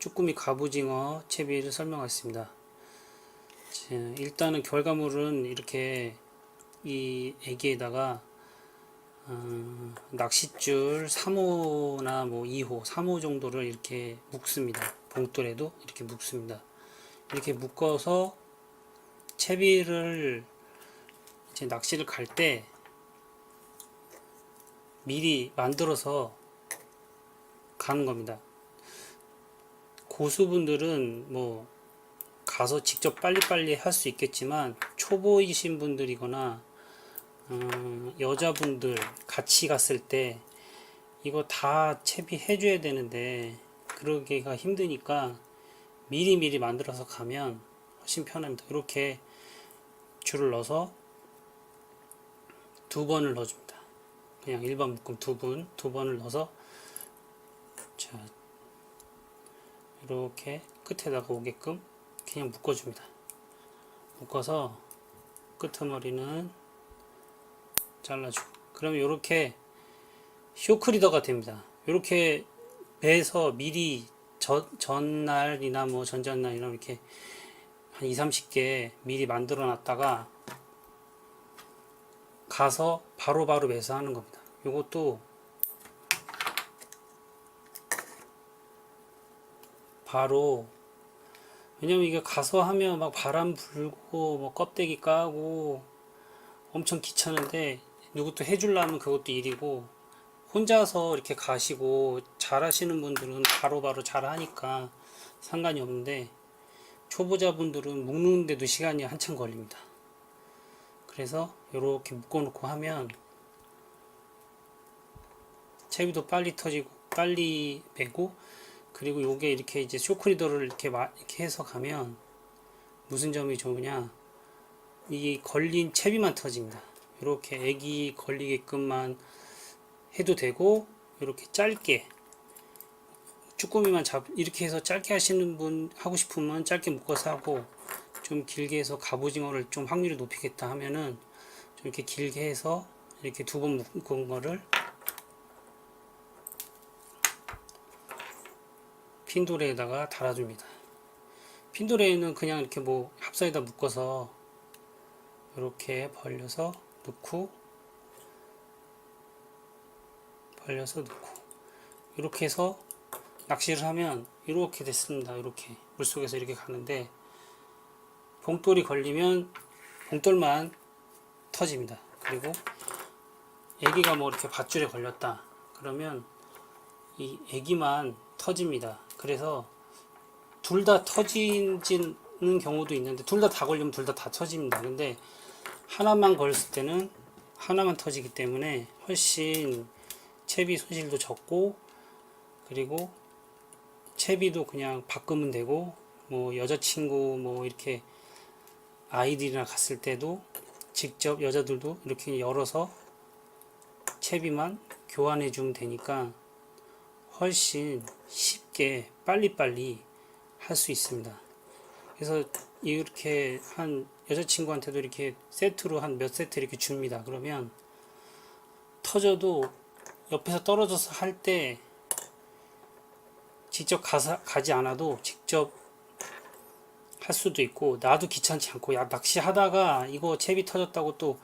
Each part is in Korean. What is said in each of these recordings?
쭈꾸미 갑오징어 채비를 설명하겠습니다. 자, 일단은 결과물은 이렇게 이 애기에다가 어, 낚싯줄 3호나 뭐 2호, 3호 정도를 이렇게 묶습니다. 봉돌에도 이렇게 묶습니다. 이렇게 묶어서 채비를 이제 낚시를 갈 때 미리 만들어서 가는 겁니다. 고수분들은 뭐 가서 직접 빨리빨리 할 수 있겠지만 초보이신 분들이거나 음, 여자분들 같이 갔을 때 이거 다 채비해 줘야 되는데 그러기가 힘드니까 미리 미리 만들어서 가면 훨씬 편합니다. 이렇게 줄을 넣어서 두 번을 넣어줍니다. 그냥 일반 묶음 두 번, 두 번을 넣어서 자 이렇게 끝에다가 오게끔 그냥 묶어줍니다. 묶어서 끄트머리는 잘라주고 그러면 이렇게 쇼크리더가 됩니다. 이렇게 배에서 미리 저, 전날이나 뭐 전전날이나 이렇게 한 2, 30개 미리 만들어 놨다가 가서 바로바로 매수하는 겁니다. 이것도 바로 왜냐면 이게 가서 하면 막 바람 불고 뭐 껍데기 까고 엄청 귀찮은데 누구 또 해주려면 그것도 일이고 혼자서 이렇게 가시고 잘하시는 분들은 바로바로 잘하니까 상관이 없는데 초보자분들은 묶는데도 시간이 한참 걸립니다. 그래서 이렇게 묶어놓고 하면 채비도 빨리 터지고 빨리 빼고 그리고 요게 이렇게 이제 쇼크리더를 이렇게 마, 이렇게 해서 가면 무슨 점이 좋으냐 이 걸린 채비만 터집니다. 이렇게 애기 걸리게끔만 해도 되고 이렇게 짧게 쭈꾸미만 잡 이렇게 해서 짧게 하시는 분 하고 싶으면 짧게 묶어서 하고 좀 길게 해서 갑오징어를 좀 확률을 높이겠다 하면은 좀 이렇게 길게 해서 이렇게 두 번 묶은 거를 핀도레에다가 달아줍니다. 핀도레에는 그냥 이렇게 뭐 합사에다 묶어서 이렇게 벌려서 넣고 벌려서 넣고 이렇게 해서 낚시를 하면 이렇게 됐습니다. 이렇게 물속에서 이렇게 가는데 봉돌이 걸리면 봉돌만 터집니다. 그리고 애기가 뭐 이렇게 밧줄에 걸렸다. 그러면 이 애기만 터집니다. 그래서 둘 다 터지는 경우도 있는데 둘 다 다 걸리면 둘 다다 터집니다. 근데 하나만 걸었을 때는 하나만 터지기 때문에 훨씬 채비 손실도 적고 그리고 채비도 그냥 바꾸면 되고 뭐 여자친구 뭐 이렇게 아이들이랑 갔을 때도 직접 여자들도 이렇게 열어서 채비만 교환해 주면 되니까 훨씬 쉽게 빨리빨리 할 수 있습니다. 그래서 이렇게 한 여자친구한테도 이렇게 세트로 한 몇 세트 이렇게 줍니다. 그러면 터져도 옆에서 떨어져서 할 때 직접 가서, 가지 않아도 직접 할 수도 있고 나도 귀찮지 않고 야 낚시 하다가 이거 채비 터졌다고 또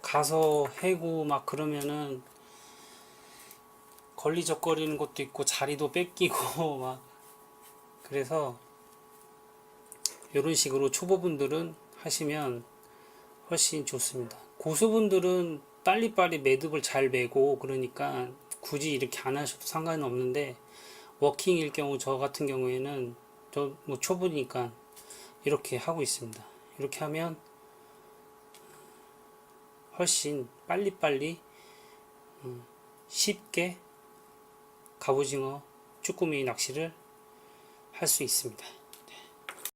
가서 해고 막 그러면은 걸리적거리는 것도 있고 자리도 뺏기고 막 그래서 이런 식으로 초보분들은 하시면 훨씬 좋습니다. 고수분들은 빨리빨리 매듭을 잘 매고 그러니까 굳이 이렇게 안 하셔도 상관은 없는데 워킹일 경우 저 같은 경우에는 저 뭐 초보니까 이렇게 하고 있습니다. 이렇게 하면 훨씬 빨리빨리 음, 쉽게 갑오징어 쭈꾸미 낚시를 할 수 있습니다.